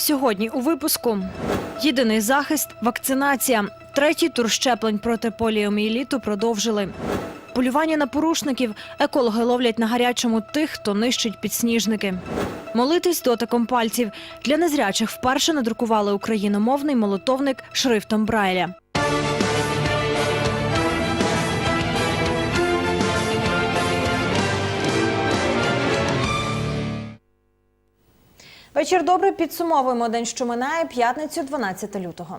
Сьогодні у випуску єдиний захист вакцинація. Третій тур щеплень проти поліомієліту продовжили. Полювання на порушників екологи ловлять на гарячому тих, хто нищить підсніжники. Молитись дотиком пальців для незрячих вперше надрукували україномовний молотовник шрифтом Брайля. Вечір добре Підсумовуємо день, що минає п'ятницю, 12 лютого.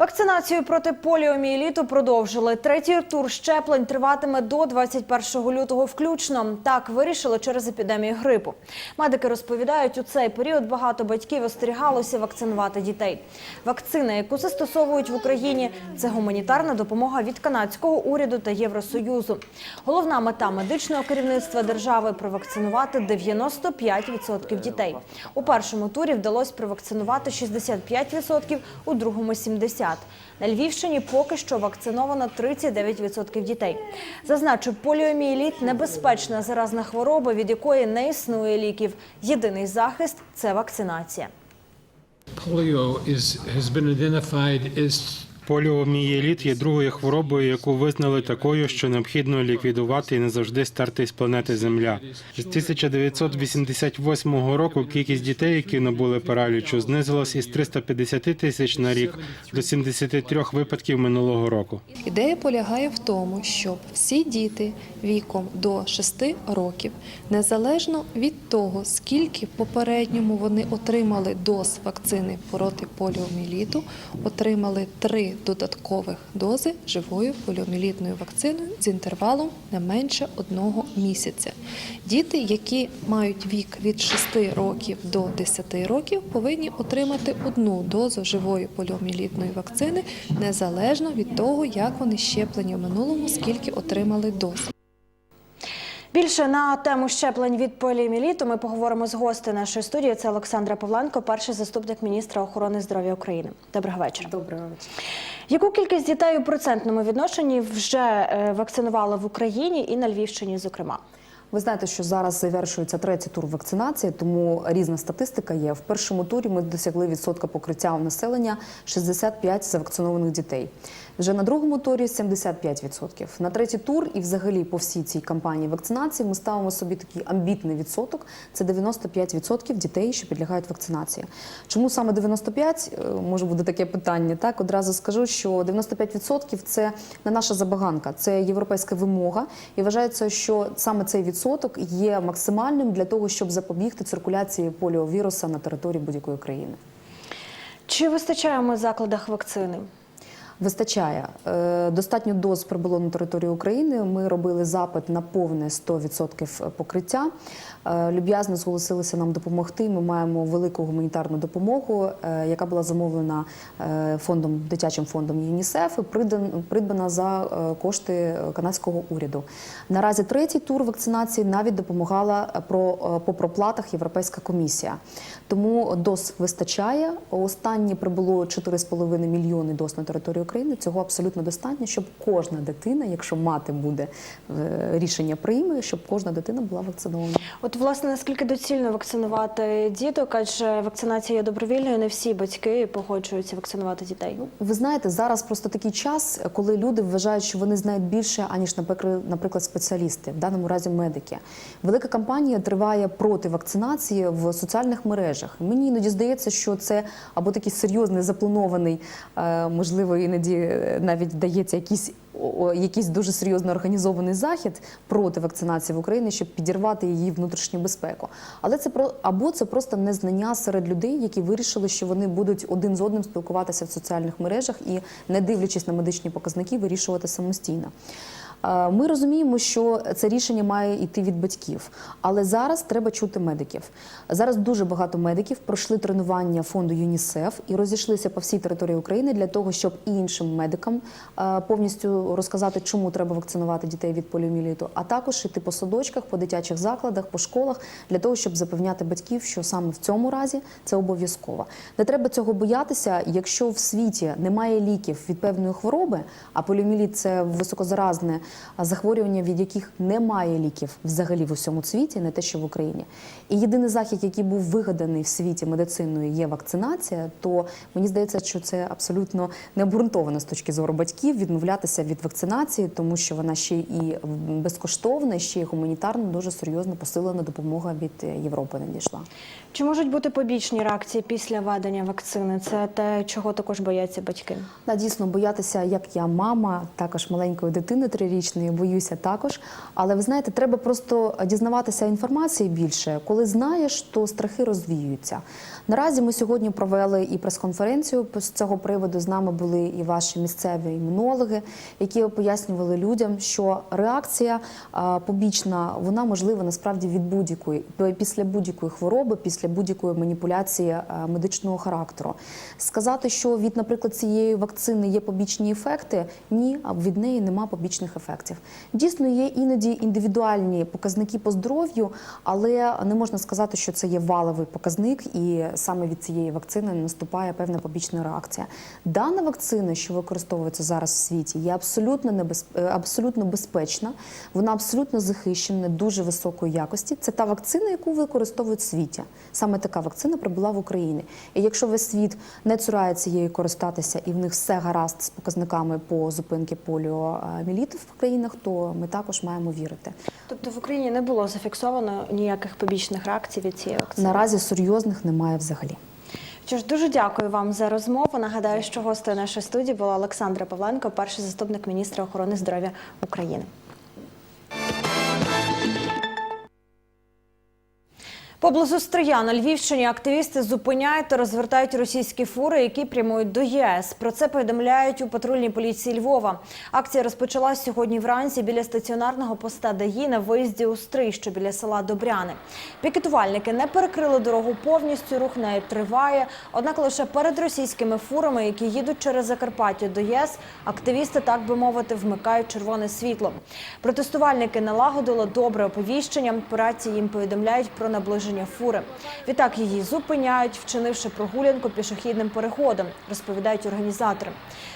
Вакцинацію проти поліомієліту продовжили. Третій тур щеплень триватиме до 21 лютого включно. Так вирішили через епідемію грипу. Медики розповідають, у цей період багато батьків остерігалося вакцинувати дітей. Вакцина, яку застосовують в Україні, це гуманітарна допомога від канадського уряду та Євросоюзу. Головна мета медичного керівництва держави провакцинувати 95% дітей. У першому турі вдалося провакцинувати 65%, у другому 70%. На Львівщині поки що вакциновано 39% дітей. Зазначу, поліомієліт – небезпечна заразна хвороба, від якої не існує ліків. Єдиний захист – це вакцинація. Polio is, has Поліомієліт є другою хворобою, яку визнали такою, що необхідно ліквідувати і не завжди стерти з планети Земля. З 1988 року кількість дітей, які набули паралічу, знизилась із 350 тисяч на рік до 73 випадків минулого року. Ідея полягає в тому, щоб всі діти віком до 6 років, незалежно від того, скільки попередньому вони отримали доз вакцини проти поліоміеліту, отримали три додаткових дози живою поліомілітною вакциною з інтервалом не менше одного місяця. Діти, які мають вік від 6 років до 10 років, повинні отримати одну дозу живої поліомілітної вакцини незалежно від того, як вони щеплені в минулому, скільки отримали доз. Більше на тему щеплень від поліомієліту ми поговоримо з гостею нашої студії. Це Олександра Павленко, перший заступник міністра охорони здоров'я України. Доброго вечора. Доброго вечора. Яку кількість дітей у процентному відношенні вже е, вакцинували в Україні і на Львівщині, зокрема? Ви знаєте, що зараз завершується третій тур вакцинації, тому різна статистика є. В першому турі ми досягли відсотка покриття у населення 65 завакцинованих дітей. Вже на другому турі 75%. На третій тур і взагалі по всій цій кампанії вакцинації ми ставимо собі такий амбітний відсоток. Це 95% дітей, що підлягають вакцинації. Чому саме 95? Е, Може буде таке питання. Так одразу скажу, що 95% – це не наша забаганка, це європейська вимога, і вважається, що саме цей відсоток є максимальним для того, щоб запобігти циркуляції поліовіруса на території будь-якої країни. Чи вистачає у закладах вакцини? Вистачає Е, достатньо доз прибуло на територію України. Ми робили запит на повне 100% покриття. Е, Люб'язно зголосилися нам допомогти. Ми маємо велику гуманітарну допомогу, е, яка була замовлена фондом дитячим фондом ЮНІСЕФ і придбана за кошти канадського уряду. Наразі третій тур вакцинації навіть допомагала про по проплатах Європейська комісія. Тому доз вистачає. Останні прибуло 4,5 мільйони доз на територію України. Цього абсолютно достатньо, щоб кожна дитина, якщо мати буде е, рішення прийме, щоб кожна дитина була вакцинована. От, власне, наскільки доцільно вакцинувати діток, адже вакцинація є добровільною, не всі батьки погоджуються вакцинувати дітей. Ви знаєте, зараз просто такий час, коли люди вважають, що вони знають більше, аніж наприклад, спеціалісти, в даному разі медики. Велика кампанія триває проти вакцинації в соціальних мережах. Мені іноді здається, що це або такий серйозний запланований, е, можливо, іноді е, навіть дається якийсь. Якийсь дуже серйозно організований захід проти вакцинації в Україні, щоб підірвати її внутрішню безпеку. Але це про або це просто незнання серед людей, які вирішили, що вони будуть один з одним спілкуватися в соціальних мережах і, не дивлячись на медичні показники, вирішувати самостійно. Е, Ми розуміємо, що це рішення має йти від батьків, але зараз треба чути медиків. Зараз дуже багато медиків пройшли тренування фонду ЮНІСЕФ і розійшлися по всій території України для того, щоб і іншим медикам е, повністю розказати, чому треба вакцинувати дітей від поліоміеліту, а також іти по садочках, по дитячих закладах, по школах для того, щоб запевняти батьків, що саме в цьому разі це обов'язково. Не треба цього боятися, якщо в світі немає ліків від певної хвороби, а поліоміеліт – це високозаразне захворювання, від яких немає ліків взагалі в усьому світі, не те, що в Україні. І єдиний захід, який був вигаданий в світі медициною, є вакцинація. То мені здається, що це абсолютно не обґрунтовано з точки зору батьків відмовлятися від вакцинації, тому що вона ще і безкоштовна, ще й гуманітарно дуже серйозно посилена допомога від е, Європи надійшла. Чи можуть бути побічні реакції після введення вакцини? Це те, чого також бояться батьки. Да, дійсно боятися, як я мама, також маленької дитини трирічної, боюся також. Але ви знаєте, треба просто дізнаватися інформації більше. Коли знаєш, то страхи розвіюються. Наразі ми сьогодні провели і прес-конференцію з цього приводу. З нами були і ваші місцеві імунологи, які пояснювали людям, що реакція побічна вона можлива насправді від будь-якої після будь-якої хвороби, після будь-якої маніпуляції медичного характеру. Сказати, що від, наприклад, цієї вакцини є побічні ефекти, ні, а від неї нема побічних ефектів. Дійсно, є іноді індивідуальні показники по здоров'ю, але не можна сказати, що це є валовий показник, і саме від цієї вакцини наступає певна побічна реакція. Дана вакцина, що використовується зараз в світі, є абсолютно небез... е, абсолютно безпечна, вона абсолютно захищена, дуже високої якості. Це та вакцина, яку використовують в світі. Саме така вакцина прибула в Україну. І якщо весь світ не цурається її користатися, і в них все гаразд з показниками по зупинки поліомілітів в країнах, то ми також маємо вірити. Тобто в Україні не було зафіксовано ніяких побічних реакцій від цієї вакцини. Наразі серйозних немає взагалі. Що ж, дуже дякую вам за розмову. Нагадаю, що гостею нашої студії була Олександра Павленко, перший заступник міністра охорони здоров'я України. Поблизу Стрия на Львівщині активісти зупиняють та розвертають російські фури, які прямують до ЄС. Про це повідомляють у патрульній поліції Львова. Акція розпочалась сьогодні вранці біля стаціонарного поста ДАІ на виїзді у Стрий, що біля села Добряни. Пікетувальники не перекрили дорогу повністю, рух нею триває. Однак лише перед російськими фурами, які їдуть через Закарпаття до ЄС, активісти, так би мовити, вмикають червоне світло. Протестувальники налагодили добре оповіщення. По рації їм повідомляють про наближення фури. Відтак її зупиняють, вчинивши прогулянку пішохідним переходом, розповідають організатори.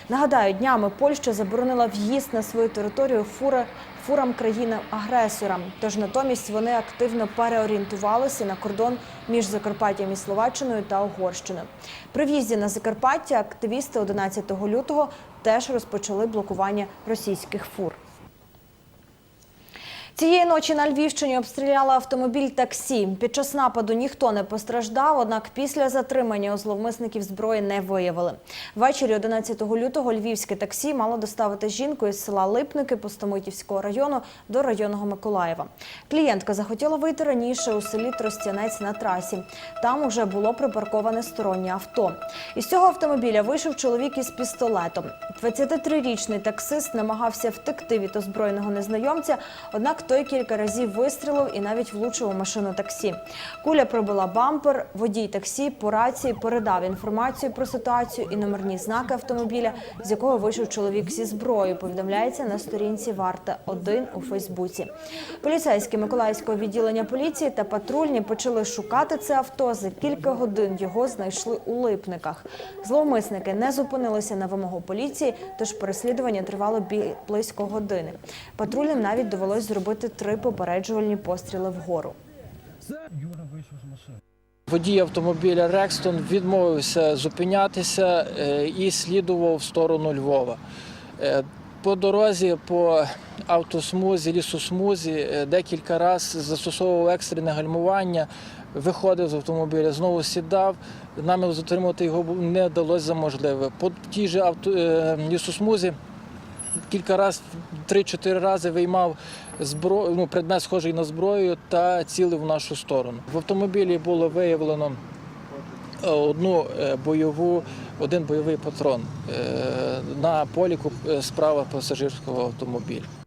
Нагадаю, днями Польща заборонила в'їзд на свою територію фури фурам країни-агресора. Тож натомість вони активно переорієнтувалися на кордон між Закарпаттям і Словаччиною та Угорщиною. При в'їзді на Закарпаття активісти 11 лютого теж розпочали блокування російських фур. Цієї ночі на Львівщині обстріляли автомобіль таксі. Під час нападу ніхто не постраждав, однак після затримання у зловмисників зброї не виявили. Ввечері 11 лютого львівське таксі мало доставити жінку із села Липники Пустомитівського району до районного Миколаєва. Клієнтка захотіла вийти раніше у селі Тростянець на трасі. Там уже було припарковане стороннє авто. Із цього автомобіля вийшов чоловік із пістолетом. 23-річний таксист намагався втекти від озброєного незнайомця, однак той кілька разів вистрілив і навіть влучив у машину таксі. Куля пробила бампер. Водій таксі по рації передав інформацію про ситуацію і номерні знаки автомобіля, з якого вийшов чоловік зі зброєю. Повідомляється на сторінці Варта 1 у Фейсбуці. Поліцейські Миколаївського відділення поліції та патрульні почали шукати це авто. За кілька годин його знайшли у липниках. Зловмисники не зупинилися на вимогу поліції, тож переслідування тривало близько години. Патрульним навіть довелось зробити три попереджувальні постріли вгору. Водій автомобіля Рекстон відмовився зупинятися е, і слідував в сторону Львова. Е, По дорозі, по автосмузі, лісосмузі е, декілька разів застосовував екстрене гальмування, виходив з автомобіля, знову сідав. Нам затримати його не вдалося за можливе. По тій же авто, лісосмузі кілька разів, три-чотири рази виймав зброю, ну, предмет схожий на зброю та цілив в нашу сторону. В автомобілі було виявлено е, одну е, бойову, один бойовий патрон е, на поліку справа пасажирського автомобіля.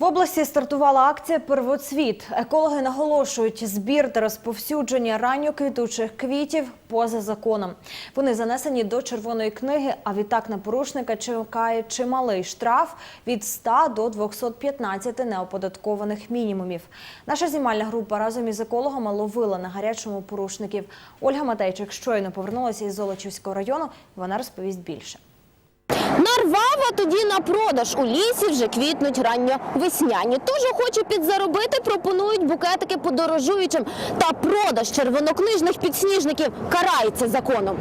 В області стартувала акція Первоцвіт. Екологи наголошують, збір та розповсюдження ранньоквітучих квітів поза законом. Вони занесені до червоної книги, а відтак на порушника чекає чималий штраф від 100 до 215 неоподаткованих мінімумів. Наша знімальна група разом із екологами ловила на гарячому порушників. Ольга Матейчик щойно повернулася із Золочівського району. Вона розповість більше. Нарвав, а тоді на продаж. У лісі вже квітнуть ранньо весняні. Тож охоче підзаробити пропонують букетики подорожуючим. Та продаж червонокнижних підсніжників карається законом.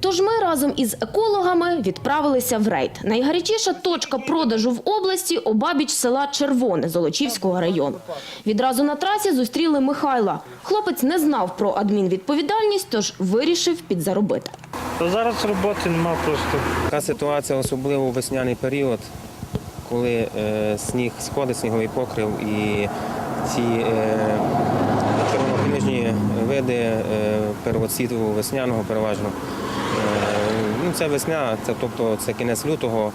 Тож ми разом із екологами відправилися в рейд. Найгарячіша точка продажу в області обабіч села Червоне Золочівського району. Відразу на трасі зустріли Михайла. Хлопець не знав про адмінвідповідальність, тож вирішив підзаробити. Та зараз роботи нема просто. Така ситуація, особливо у весняний період, коли е, сніг сходить, сніговий покрив і ці е, червонокнижні види е, первоцвіту весняного переважно. Е, ну, це весня, це, тобто це кінець лютого,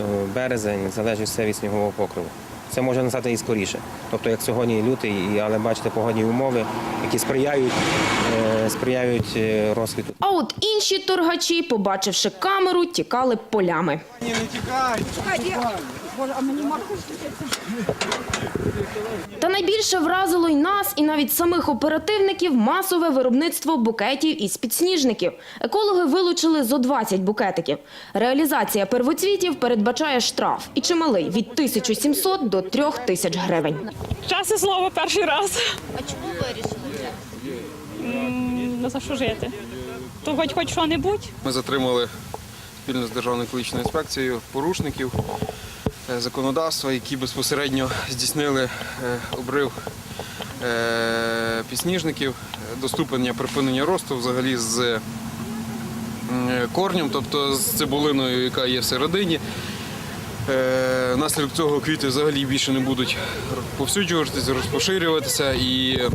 е, березень, залежить все від снігового покриву. Це може настати і скоріше. Тобто, як сьогодні лютий, і- але бачите погодні умови, які сприяють, е, сприяють е, розквіту. А от інші торгачі, побачивши камеру, тікали полями. Та найбільше вразило й нас, і навіть самих оперативників масове виробництво букетів із підсніжників. Екологи вилучили зо 20 букетиків. Реалізація первоцвітів передбачає штраф і чималий від 1700 до 3000 гривень. Часне слово перший раз. А чому вирішили? Ну за що жити? То хоч хоч що-небудь. Ми затримали спільно з Державною екологічною інспекцією порушників законодавства, які безпосередньо здійснили е, обрив е, підсніжників, е, доступення припинення росту взагалі з е, корнем, тобто з цибулиною, яка є всередині. Е, Внаслідок цього квіти взагалі більше не будуть повсюджуватися, розпоширюватися і е,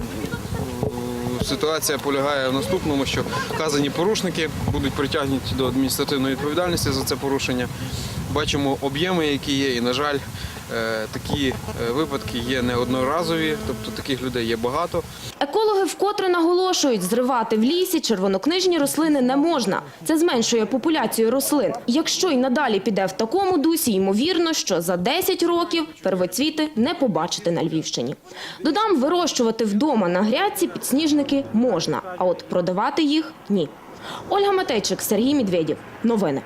Ситуація полягає в наступному, що вказані порушники будуть притягнуті до адміністративної відповідальності за це порушення. Бачимо об'єми, які є, і, на жаль, е, такі е, випадки є неодноразові, тобто таких людей є багато. Екологи вкотре наголошують, зривати в лісі червонокнижні рослини не можна. Це зменшує популяцію рослин. Якщо й надалі піде в такому дусі, ймовірно, що за 10 років первоцвіти не побачити на Львівщині. Додам, вирощувати вдома на грядці підсніжники можна, а от продавати їх – ні. Ольга Матейчик, Сергій Медведєв. Новини.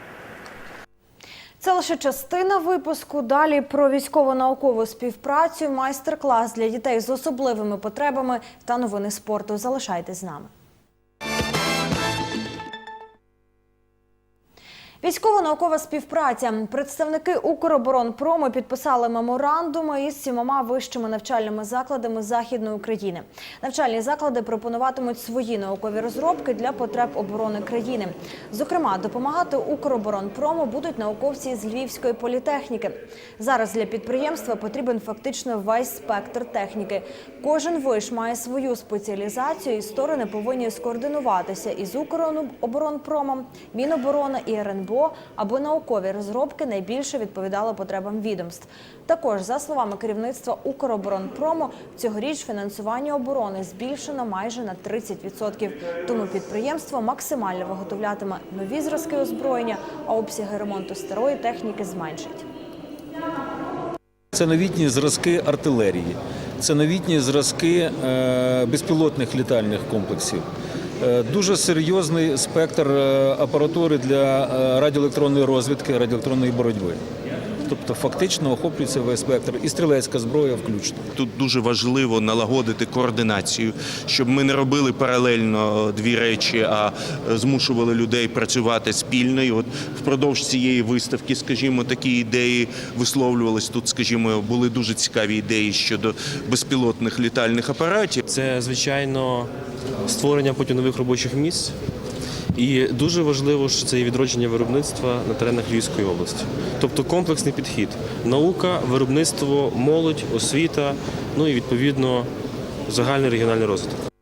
Це лише частина випуску. Далі про військово-наукову співпрацю, майстер-клас для дітей з особливими потребами та новини спорту. Залишайтесь з нами. Військово-наукова співпраця. Представники Укроборонпрому підписали меморандуми із сімома вищими навчальними закладами Західної України. Навчальні заклади пропонуватимуть свої наукові розробки для потреб оборони країни. Зокрема, допомагати Укроборонпрому будуть науковці з Львівської політехніки. Зараз для підприємства потрібен фактично весь спектр техніки. Кожен виш має свою спеціалізацію, і сторони повинні скоординуватися із Укроборонпромом, Міноборони і РНБО, аби наукові розробки найбільше відповідали потребам відомств. Також, за словами керівництва Укроборонпрому, цьогоріч фінансування оборони збільшено майже на 30%. Тому підприємство максимально виготовлятиме нові зразки озброєння, а обсяги ремонту старої техніки зменшить. Це новітні зразки артилерії, це новітні зразки е, безпілотних літальних комплексів. Е, Дуже серйозний спектр е, апаратури для е, радіоелектронної розвідки, радіоелектронної боротьби. Тобто фактично охоплюється весь спектр і стрілецька зброя включно. Тут дуже важливо налагодити координацію, щоб ми не робили паралельно дві речі, а змушували людей працювати спільно. І от впродовж цієї виставки, скажімо, такі ідеї висловлювались. Тут, скажімо, були дуже цікаві ідеї щодо безпілотних літальних апаратів. Це, звичайно, створення потім нових робочих місць. І дуже важливо, що це є відродження виробництва на теренах Львівської області. Тобто комплексний підхід: наука, виробництво, молодь, освіта, ну і відповідно загальний регіональний розвиток.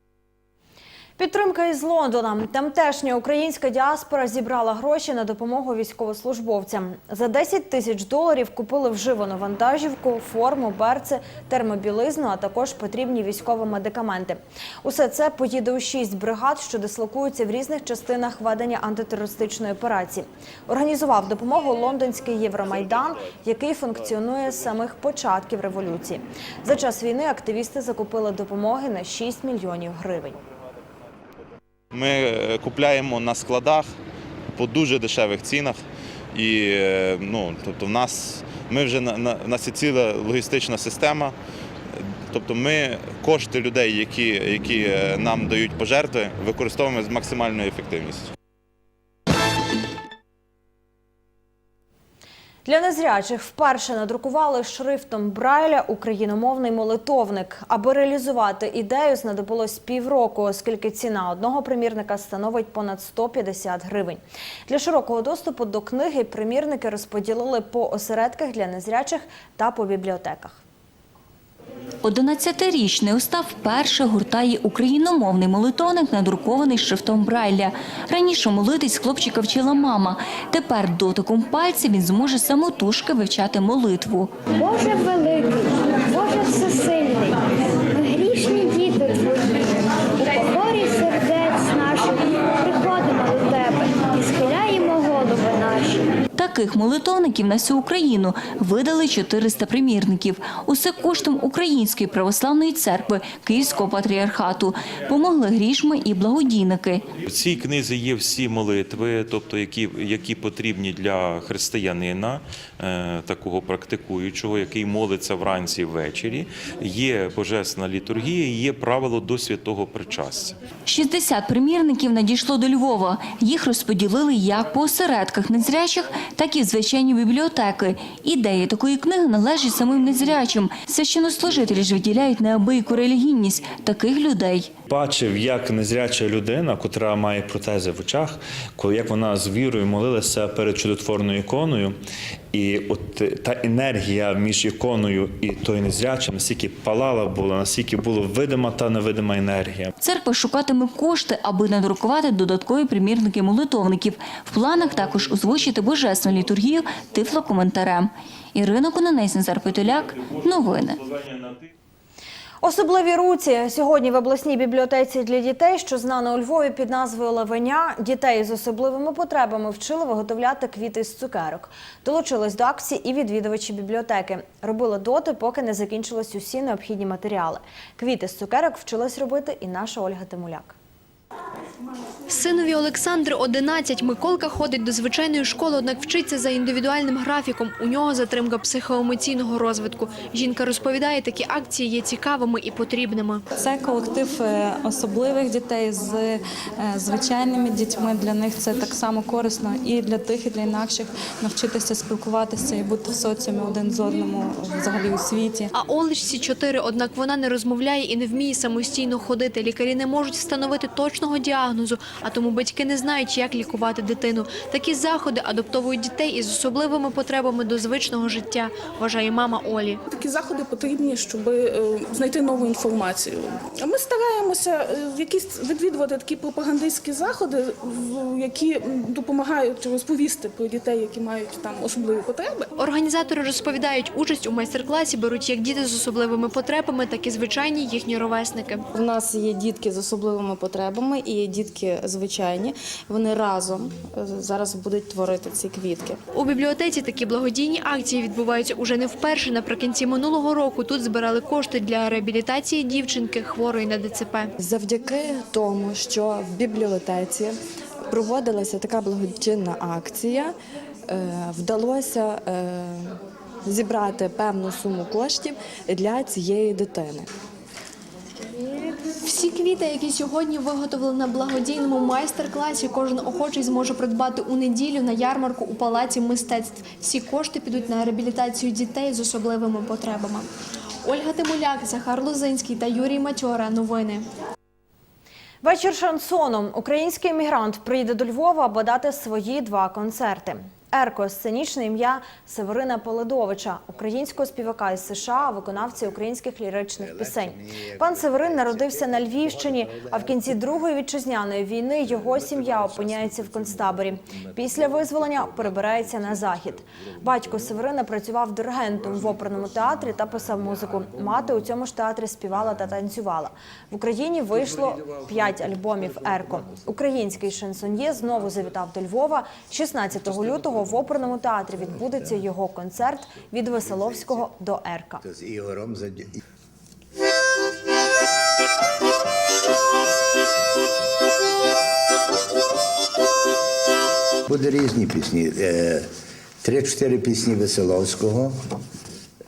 Підтримка із Лондона. Тамтешня українська діаспора зібрала гроші на допомогу військовослужбовцям. За 10 тисяч доларів купили вживану вантажівку, форму, берці, термобілизну, а також потрібні військові медикаменти. Усе це поїде у шість бригад, що дислокуються в різних частинах ведення антитерористичної операції. Організував допомогу лондонський Євромайдан, який функціонує з самих початків революції. За час війни активісти закупили допомоги на 6 мільйонів гривень. Ми е, купляємо на складах по дуже дешевих цінах. І е, ну, тобто в нас ми вже на, нас є ціла логістична система. Тобто ми кошти людей, які, які е, нам дають пожертви, використовуємо з максимальною ефективністю. Для незрячих вперше надрукували шрифтом Брайля україномовний молитовник. Аби реалізувати ідею, знадобилось півроку, оскільки ціна одного примірника становить понад 150 гривень. Для широкого доступу до книги примірники розподілили по осередках для незрячих та по бібліотеках. 11-річний Остав вперше гуртає україномовний молитовник, надрукований шрифтом Брайля. Раніше молитись хлопчика вчила мама. Тепер дотиком пальця він зможе самотужки вивчати молитву. Боже великий, Боже всесильний, ми грішні діти твої, у покорі сердець наших приходимо до тебе і схиляємо голови наші. Таких молитовників на всю Україну видали 400 примірників. Усе коштом Української православної церкви Київського патріархату. Помогли грішми і благодійники. В цій книзі є всі молитви, тобто які, які потрібні для християнина, е, такого практикуючого, який молиться вранці і ввечері. Є божественна літургія, є правило до святого причастя. 60 примірників надійшло до Львова. Їх розподілили як по осередках незрячих, так і звичайні бібліотеки. Ідея такої книги належить самим незрячим. Священнослужителі ж виділяють неабияку релігійність таких людей. Бачив, як незряча людина, котра має протези в очах, коли як вона з вірою молилася перед чудотворною іконою, і от е, та енергія між іконою і тою незрячим, настільки палала була, настільки була видима та невидима енергія. Церква шукатиме кошти, аби надрукувати додаткові примірники молитовників. В планах також озвучити божественну літургію тифлокоментарем. Ірина Кононець, Назар Петуляк. Новини. Особливі руці сьогодні в обласній бібліотеці для дітей, що знана у Львові під назвою Лавеня, дітей з особливими потребами вчили виготовляти квіти з цукерок. Долучились до акції і відвідувачі бібліотеки. Робили доти, поки не закінчились усі необхідні матеріали. Квіти з цукерок вчилась робити і наша Ольга Тимуляк. Синові Олександр 11. Миколка ходить до звичайної школи, однак вчиться за індивідуальним графіком. У нього затримка психоемоційного розвитку. Жінка розповідає, такі акції є цікавими і потрібними. Це колектив е, особливих дітей з е, звичайними дітьми. Для них це так само корисно і для тих, і для інакших навчитися спілкуватися і бути в соціумі один з одному взагалі у світі. А Олечці 4, однак вона не розмовляє і не вміє самостійно ходити. Лікарі не можуть встановити точного діагнозу, а тому батьки не знають, як лікувати дитину. Такі заходи адаптовують дітей із особливими потребами до звичного життя, вважає мама Олі. Такі заходи потрібні, щоб е, знайти нову інформацію. А Ми стараємося е, якісь відвідувати такі пропагандистські заходи, в- які допомагають розповісти про дітей, які мають там особливі потреби. Організатори розповідають, участь у майстер-класі беруть як діти з особливими потребами, так і звичайні їхні ровесники. У нас є дітки з особливими потребами і дітки звичайні. Вони разом е, зараз будуть творити ці квітки. У бібліотеці такі благодійні акції відбуваються уже не вперше. Наприкінці минулого року тут збирали кошти для реабілітації дівчинки хворої на ДЦП. Завдяки тому, що в бібліотеці проводилася така благодійна акція, е, вдалося е, зібрати певну суму коштів для цієї дитини. Всі квіти, які сьогодні виготовлені на благодійному майстер-класі, кожен охочий зможе придбати у неділю на ярмарку у палаці мистецтв. Всі кошти підуть на реабілітацію дітей з особливими потребами. Ольга Тимуляк, Захар Лозинський та Юрій Матьора. Новини. Вечір шансону. Український емігрант приїде до Львова, аби дати свої два концерти. Ерко сценічне ім'я Северина Поледовича, українського співака із США, виконавця українських ліричних пісень. Пан Северин народився на Львівщині, а в кінці Другої вітчизняної війни його сім'я опиняється в концтаборі. Після визволення перебирається на захід. Батько Северина працював диригентом в оперному театрі та писав музику. Мати у цьому ж театрі співала та танцювала. В Україні вийшло п'ять альбомів Ерко. Український шансоньє знову завітав до Львова. 16 лютого в оперному театрі відбудеться його концерт від Веселовського до Ерка. Буде різні пісні. Е, три-чотири пісні Веселовського,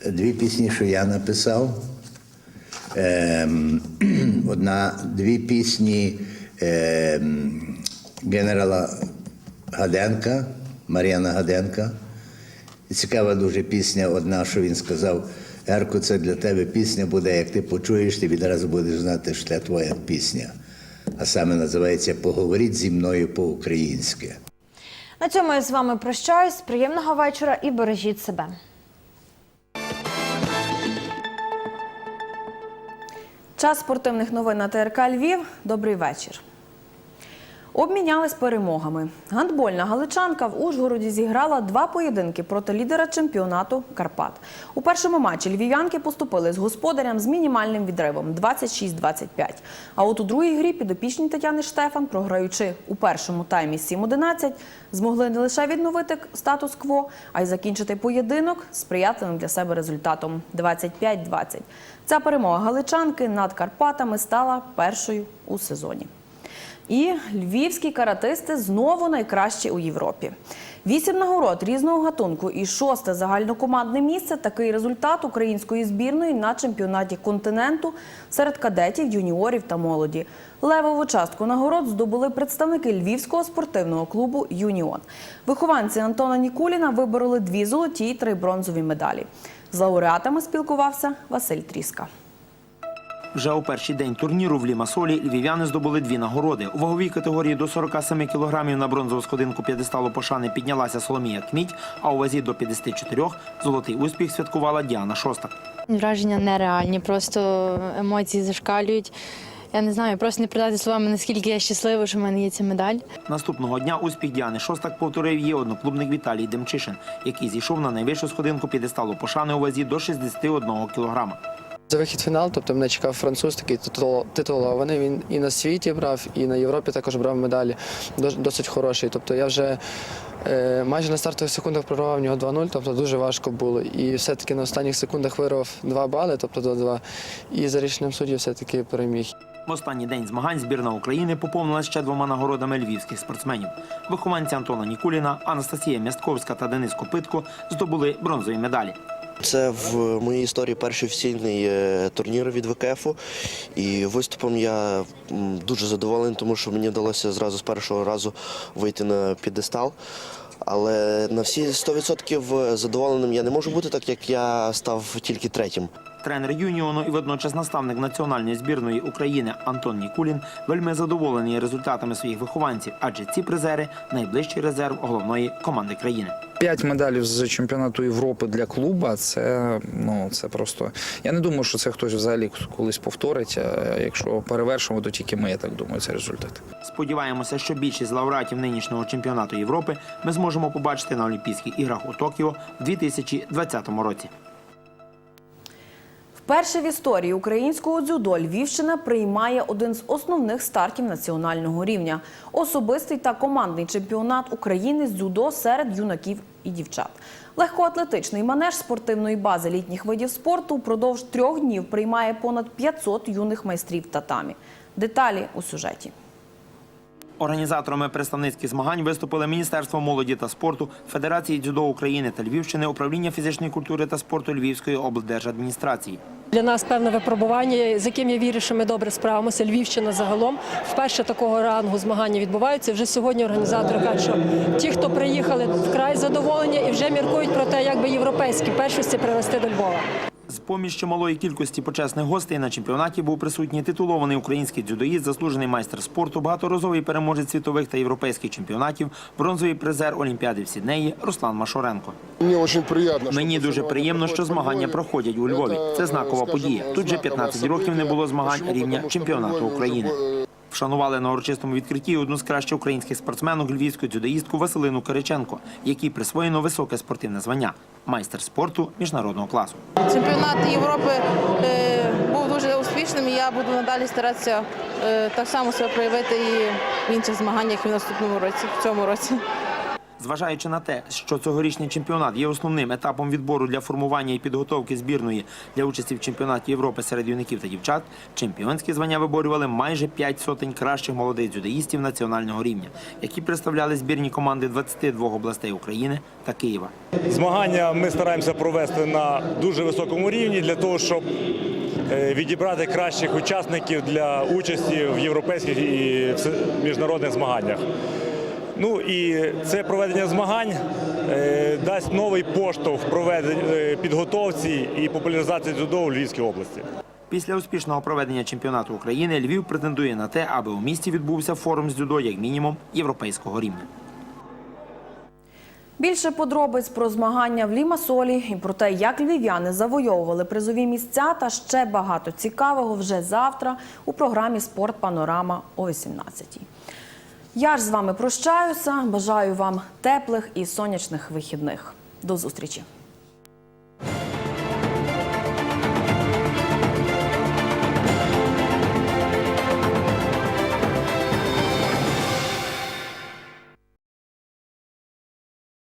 дві пісні, що я написав. Ем, одна, дві пісні ем, генерала Гаденка, Мар'яна Гаденка. Цікава дуже пісня, одна, що він сказав: Ерко, це для тебе пісня буде, як ти почуєш, ти відразу будеш знати, що це твоя пісня. А саме називається Поговоріть зі мною по-українськи. На цьому я з вами прощаюсь. Приємного вечора і бережіть себе. Час спортивних новин на ТРК Львів. Добрий вечір. Обмінялись перемогами. Гандбольна галичанка в Ужгороді зіграла два поєдинки проти лідера чемпіонату Карпат. У першому матчі львів'янки поступили з господарям з мінімальним відривом 26-25. А от у другій грі підопічні Тетяни Штефан, програючи у першому таймі 7-11, змогли не лише відновити статус-кво, а й закінчити поєдинок сприятливим для себе результатом 25-20. Ця перемога галичанки над Карпатами стала першою у сезоні. І львівські каратисти знову найкращі у Європі. Вісім нагород різного гатунку і шосте загальнокомандне місце такий результат української збірної на чемпіонаті континенту серед кадетів, юніорів та молоді. Левову частку нагород здобули представники львівського спортивного клубу Юніон. Вихованці Антона Нікуліна вибороли дві золоті і три бронзові медалі. З лауреатами спілкувався Василь Тріска. Вже у перший день турніру в Лімасолі львів'яни здобули дві нагороди. У ваговій категорії до 47 кілограмів на бронзову сходинку п'єдесталу пошани піднялася Соломія Кміть, а у вазі до 54 золотий успіх святкувала Діана Шостак. Враження нереальні, просто емоції зашкалюють. Я не знаю, просто не передати словами, наскільки я щаслива, що в мене є ця медаль. Наступного дня успіх Діани Шостак повторив її одноклубник Віталій Демчишин, який зійшов на найвищу сходинку п'єдесталу пошани у вазі до 61 кілограма. За вихід в фінал, тобто мене чекав француз, такий титул- титулований. Він і на світі брав, і на Європі також брав медалі. Дос- Досить хороший. Тобто я вже е, майже на стартових секундах прорвав нього 2-0, тобто дуже важко було. І все-таки на останніх секундах вирвав 2 бали, тобто 2-2. І за рішенням суддів все-таки переміг. В останній день змагань збірна України поповнила ще двома нагородами львівських спортсменів. Вихованці Антона Нікуліна, Анастасія Мястковська та Денис Копитко здобули бронзові медалі. Це в моїй історії перший офіційний е, турнір від ВКФ. І виступом я дуже задоволений, тому що мені вдалося зразу з першого разу вийти на підестал. Але на всі 100% задоволеним я не можу бути, так як я став тільки третім. Тренер юніону і водночас наставник національної збірної України Антон Нікулін вельми задоволений результатами своїх вихованців, адже ці призери найближчий резерв головної команди країни. П'ять медалів з чемпіонату Європи для клуба. Це ну це просто. Я не думаю, що це хтось взагалі колись повторить. Якщо перевершимо, то тільки ми, я так думаю, це результат. Сподіваємося, що більшість лауреатів нинішнього чемпіонату Європи ми зможемо побачити на Олімпійських іграх у Токіо в 2020 році. Вперше в історії українського дзюдо Львівщина приймає один з основних стартів національного рівня особистий та командний чемпіонат України з дзюдо серед юнаків і дівчат. Легкоатлетичний манеж спортивної бази літніх видів спорту впродовж трьох днів приймає понад 500 юних майстрів татамі. Деталі у сюжеті. Організаторами представницьких змагань виступили Міністерство молоді та спорту, Федерації дзюдо України та Львівщини, управління фізичної культури та спорту Львівської облдержадміністрації. Для нас певне випробування, з яким я вірю, що ми добре справимося. Львівщина загалом вперше такого рангу змагання відбуваються. Вже сьогодні організатори кажуть, що ті, хто приїхали, вкрай задоволені і вже міркують про те, як би європейські першості привести до Львова. З поміж чималої кількості почесних гостей на чемпіонаті був присутній титулований український дзюдоїст, заслужений майстер спорту, багаторазовий переможець світових та європейських чемпіонатів, бронзовий призер Олімпіади в Сіднеї Руслан Машоренко. Мені дуже приємно, що змагання проходять у Львові. Це знакова подія. Тут вже 15 років не було змагань рівня чемпіонату України. Вшанували на урочистому відкритті одну з кращих українських спортсменок львівську дзюдоїстку Василину Кириченко, якій присвоєно високе спортивне звання майстер спорту міжнародного класу. Чемпіонат Європи е, був дуже успішним і я буду надалі старатися е, так само себе проявити і в інших змаганнях в наступному році, в цьому році. Зважаючи на те, що цьогорічний чемпіонат є основним етапом відбору для формування і підготовки збірної для участі в чемпіонаті Європи серед юнаків та дівчат, чемпіонські звання виборювали майже п'ять сотень кращих молодих дзюдоїстів національного рівня, які представляли збірні команди 22 областей України та Києва. Змагання ми стараємося провести на дуже високому рівні для того, щоб е, відібрати кращих учасників для участі в європейських і міжнародних змаганнях. Ну і це проведення змагань е, дасть новий поштовх проведення е, підготовці і популяризації дзюдо у Львівській області. Після успішного проведення чемпіонату України Львів претендує на те, аби у місті відбувся форум з дзюдо як мінімум європейського рівня. Більше подробиць про змагання в Лімасолі і про те, як львів'яни завойовували призові місця та ще багато цікавого вже завтра у програмі Спорт Панорама о 18-й. Я ж з вами прощаюся. Бажаю вам теплих і сонячних вихідних. До зустрічі!